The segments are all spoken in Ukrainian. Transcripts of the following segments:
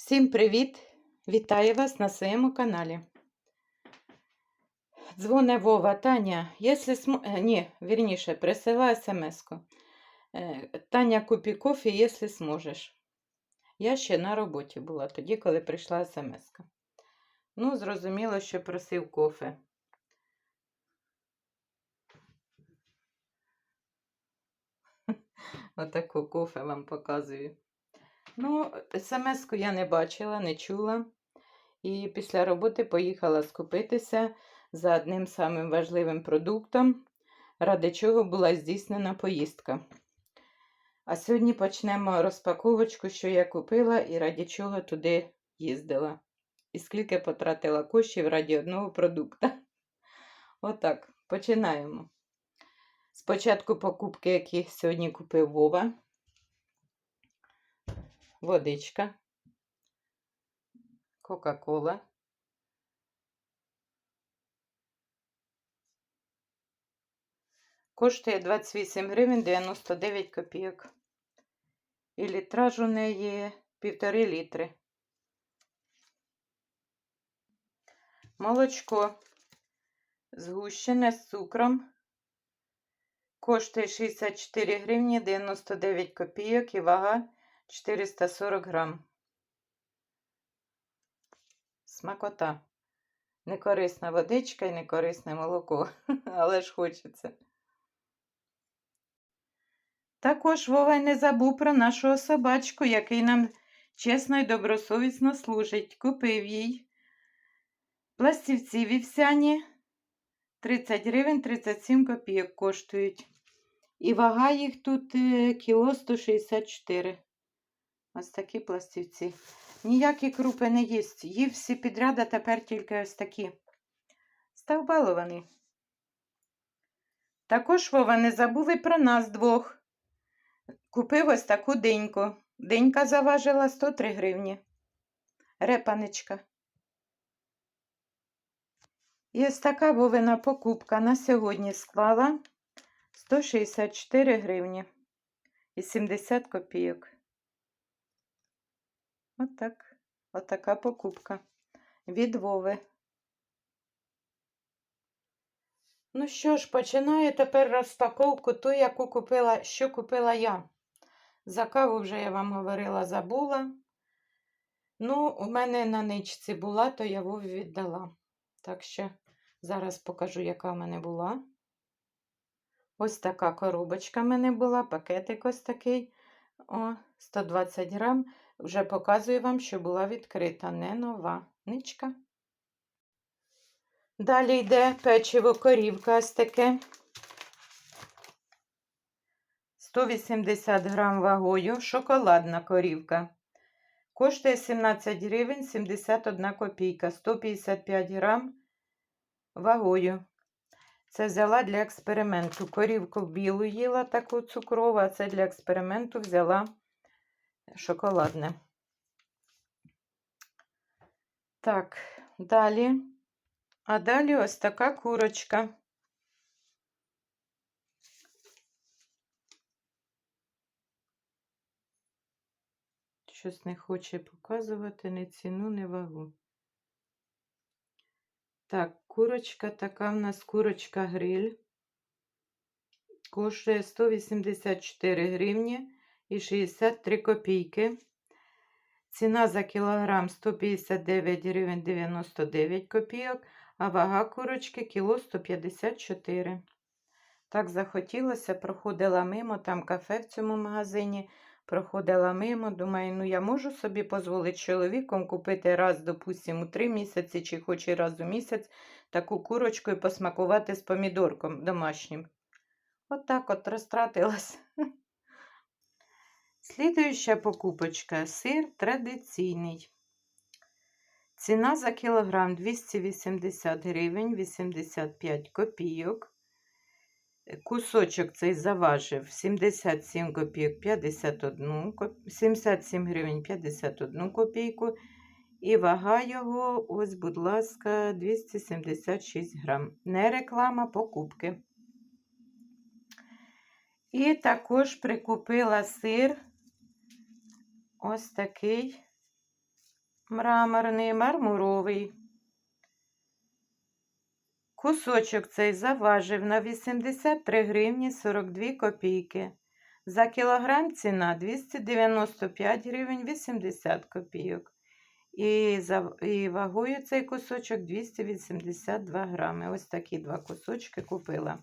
Всім привіт! Вітаю вас на своєму каналі. Дзвоне Вова, Таня, якщо см... е, Ні, вірніше, присила смс-ку. Е, Таня, купи кофе, якщо зможеш. Я ще на роботі була тоді, коли прийшла смс-ка. Ну, зрозуміло, що просив кофе. Отаку кофе вам показую. Ну, смс-ку я не бачила, не чула. І після роботи поїхала скупитися за одним самим важливим продуктом, ради чого була здійснена поїздка. А сьогодні почнемо розпаковочку, що я купила і раді чого туди їздила. І скільки потратила коштів раді одного продукту. Отак, починаємо. Спочатку покупки, які сьогодні купив Вова. Водичка. Кока-кола. Коштує 28 гривень 99 копійок. І літраж у неї півтори літри. Молочко згущене з цукром. Коштує 64 гривні 99 копійок і вага 440 грам. Смакота. Некорисна водичка і некорисне молоко, але ж хочеться. Також Вова й не забув про нашого собачку, який нам чесно і добросовісно служить. Купив їй пластівці вівсяні 30 гривень 37 копійок коштують. І вага їх тут е, кіло 164. Ось такі пластівці. Ніякі крупи не їсть. Їв всі підряд, а тепер тільки ось такі. Став балований. Також Вова не забув і про нас двох. Купив ось таку деньку. Денька заважила 103 гривні. Репаничка. І ось така Вовина покупка на сьогодні склала 164 гривні і 70 копійок. Отак. Отака покупка від Вови. Ну що ж, починаю тепер розпаковку ту, яку купила, що купила я. За каву вже я вам говорила, забула. Ну, у мене на ничці була, то я Вові віддала. Так що зараз покажу, яка в мене була. Ось така коробочка в мене була, пакетик ось такий. О, 120 грам. Вже показую вам, що була відкрита, не нова ничка. Далі йде печиво корівка ось таке. 180 грам вагою, шоколадна корівка. Коштує 17 гривень 71 копійка, 155 грам вагою. Це взяла для експерименту. Корівку білу їла таку цукрову, а це для експерименту взяла шоколадне. Так, далі. А далі ось така курочка. Щось не хоче показувати ні ціну, ні вагу. Так, курочка така в нас курочка гриль. Коштує 184 гривні і 63 копійки. Ціна за кілограм 159 гривень 99 копійок, а вага курочки кіло 154. Так захотілося, проходила мимо, там кафе в цьому магазині. Проходила мимо, думаю, ну я можу собі дозволити чоловіком купити раз, допустимо, у три місяці чи хоч і раз у місяць таку курочку і посмакувати з помідорком домашнім. От, от розтратилась. Слідуюча покупочка сир традиційний. Ціна за кілограм 280 гривень 85 копійок. Кусочок цей заважив 77 копійок 51, 77 гривень 51 копійку. І вага його, ось, будь ласка, 276 грам. Не реклама покупки. І також прикупила сир ось такий мраморний, мармуровий. Кусочок цей заважив на 83 гривні 42 копійки. За кілограм ціна 295 гривень 80 копійок. І, за, і вагою цей кусочок 282 грами. Ось такі два кусочки купила.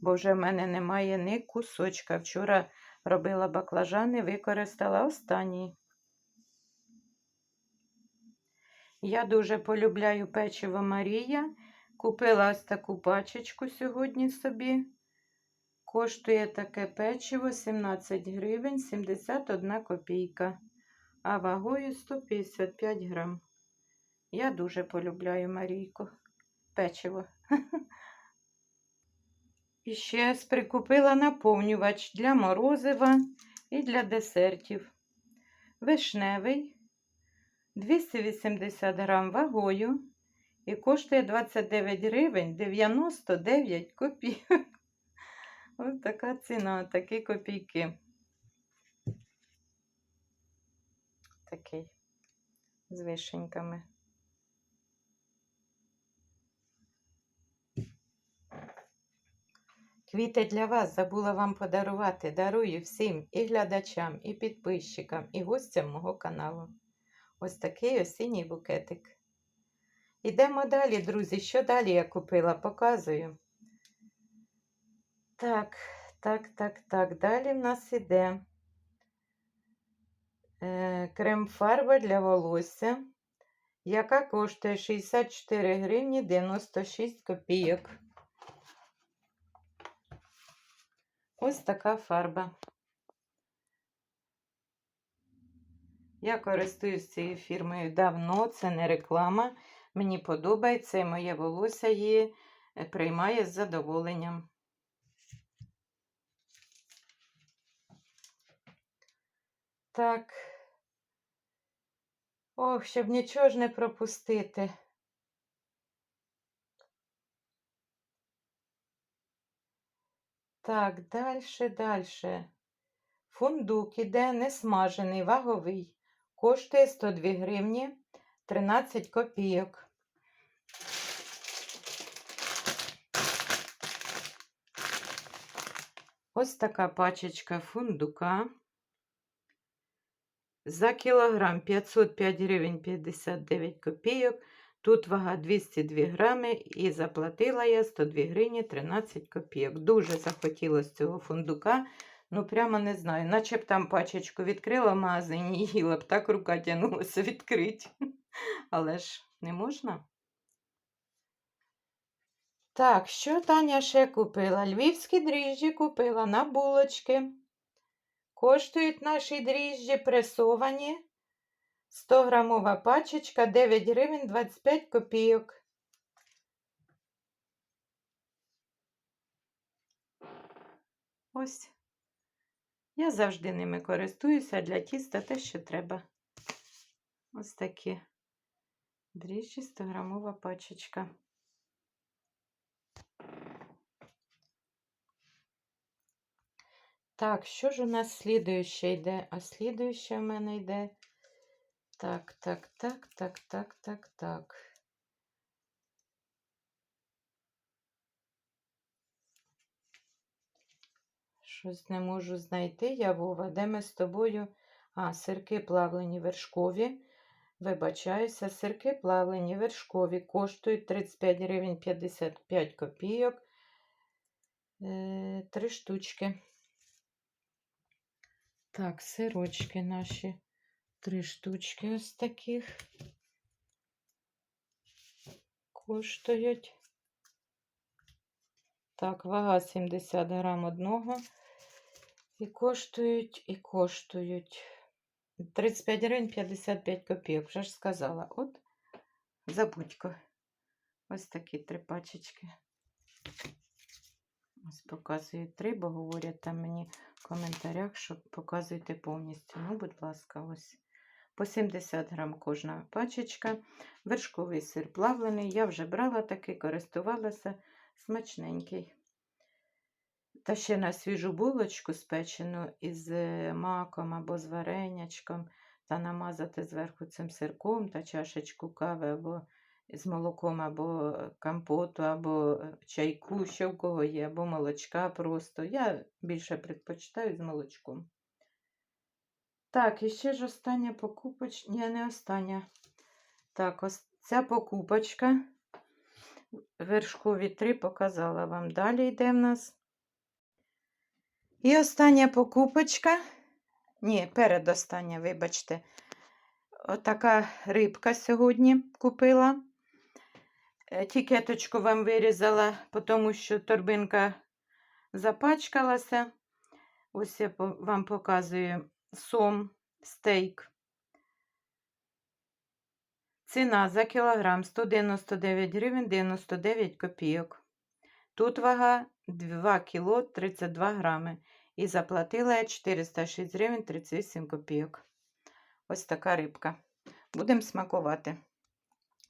Бо вже в мене немає ні кусочка. Вчора робила баклажани, використала останній. Я дуже полюбляю печиво Марія. Купила ось таку пачечку сьогодні собі. Коштує таке печиво 17 гривень 71 копійка, а вагою 155 грам. Я дуже полюбляю Марійку. Печиво. І ще прикупила наповнювач для морозива і для десертів. Вишневий 280 грам вагою і коштує 29 гривень 99 копійок. Ось така ціна, такі копійки. Такий з вишеньками. Квіти для вас забула вам подарувати. Дарую всім і глядачам, і підписчикам, і гостям мого каналу. Ось такий осінній букетик. Ідемо далі, друзі. Що далі я купила? Показую. Так, так, так, так. Далі в нас іде е, крем-фарба для волосся, яка коштує 64 гривні 96 копійок. Ось така фарба. Я користуюсь цією фірмою давно, це не реклама. Мені подобається і моє волосся її е, приймає з задоволенням. Так. Ох, щоб нічого ж не пропустити. Так, далі, далі. Фундук іде несмажений, ваговий. Коштує 102 гривні 13 копійок. Ось така пачечка фундука. За кілограм 505 гривень 59 копійок. Тут вага 202 грами і заплатила я 102 гривні 13 копійок. Дуже захотілося цього фундука. Ну, прямо не знаю. Наче б там пачечку відкрила в магазині і їла б так рука тягнулася відкрити. Але ж не можна. Так, що Таня ще купила? Львівські дріжджі купила на булочки. Коштують наші дріжджі пресовані. 100 грамова пачечка 9 гривень 25 копійок. Ось. Я завжди ними користуюся для тіста те, що треба. Ось такі дріжджі 100 грамова пачечка. Так, що ж у нас слідуюче йде? А слідуюче в мене йде. Так, так, так, так, так, так, так. Щось не можу знайти, я Вова, де ми з тобою. А, сирки плавлені вершкові. Вибачаюся, сирки плавлені вершкові коштують 35 гривень 55 копійок. Е, Три штучки. Так, сирочки наші. Три штучки ось таких. Коштують. Так, вага 70 грам одного. І коштують, і коштують 35 гривень 55 копійок. Вже ж сказала. От, забудько. Ось такі три пачечки. Ось показую три, бо говорять там мені в коментарях, що показуйте повністю. Ну, будь ласка, ось. По 70 грам кожна пачечка. Вершковий сир плавлений. Я вже брала такий, користувалася смачненький. Та ще на свіжу булочку спечену із е, маком або з варенячком. та намазати зверху цим сирком та чашечку кави або з молоком, або компоту, або чайку, що в кого є, або молочка просто. Я більше предпочитаю з молочком. Так, і ще ж остання покупочка. Ні, не остання. Так, ось ця покупочка. Вершкові три показала вам. Далі йде в нас. І остання покупочка. Ні, передостання, вибачте. Отака рибка сьогодні купила. Е, Тікеточку вам вирізала, тому що торбинка запачкалася. Ось я вам показую сом, стейк. Ціна за кілограм 199 гривень 99 копійок. Тут вага 2 кіло 32 грами. І заплатила я 406 гривень 38 копійок. Ось така рибка. Будемо смакувати.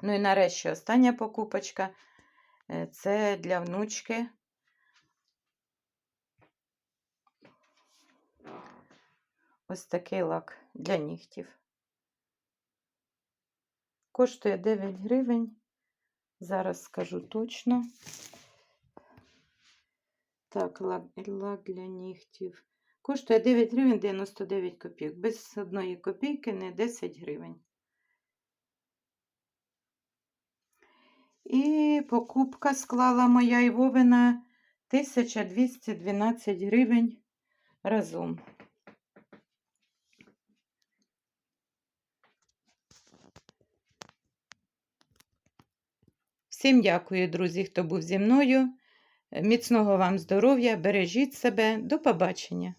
Ну і нарешті остання покупочка. Е, Це для внучки. Ось такий лак для нігтів. Коштує 9 гривень. Зараз скажу точно. Так, лак, лак для нігтів. Коштує 9 гривень 99 копійок. Без одної копійки не 10 гривень. І покупка склала моя і Вовина 1212 гривень разом. Всім дякую, друзі, хто був зі мною. Міцного вам здоров'я, бережіть себе, до побачення!